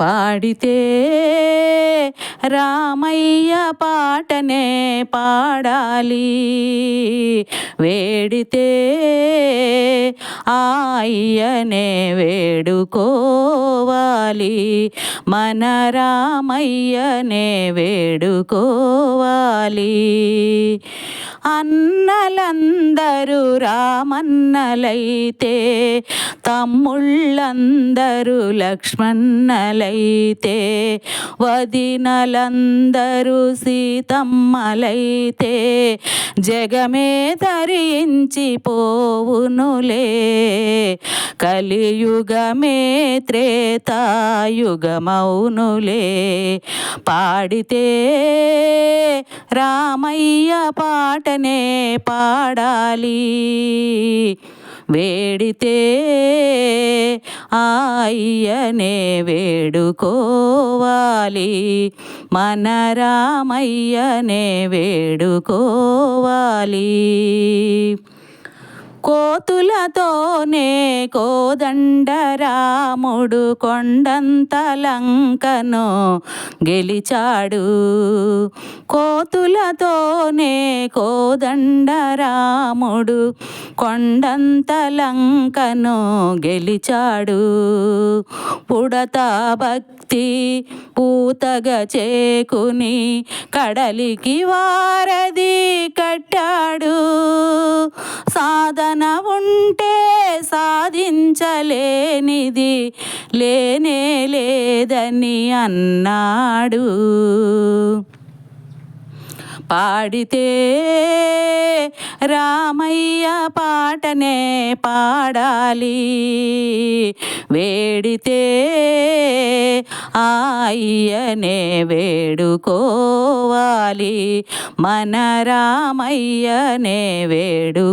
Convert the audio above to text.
పాడితే రామయ్య పాటనే పాడాలి. వేడితే ఆయనే వేడుకోవాలి. మన రామయ్యనే వేడుకోవాలి. అన్నలందరూ రామన్నలైతే తమ్ముళ్ళందరూ లక్ష్మణలైతే వదినలందరూ సీతమ్మలైతే జగమే ధరించి పోవునులే. కలియుగమే త్రేతాయుగమౌనులే. పాడితే రామయ్య పాట పాటనే పాడాలి. వేడితే ఆయనే వేడుకోవాలి. మన రామయ్యనే వేడుకోవాలి. కోతులతోనే కోదండరాముడు కొండంతలంకను కొండంత లంకను గెలిచాడు. కోతులతోనే కోదండరాముడు కొండంతలంకను కొండంత లంకను గెలిచాడు. పుడత భక్తి పూతగా చేకుని కడలికి వారది కట్టాడు. సాధన ఉంటే సాధించలేనిది లేనే లేదని అన్నాడు. పాడితే రామయ్య పాటనే పాడాలి వేడితే ఆయనే వేడుకోవాలి మన రామయ్యనే వేడుకోవాలి.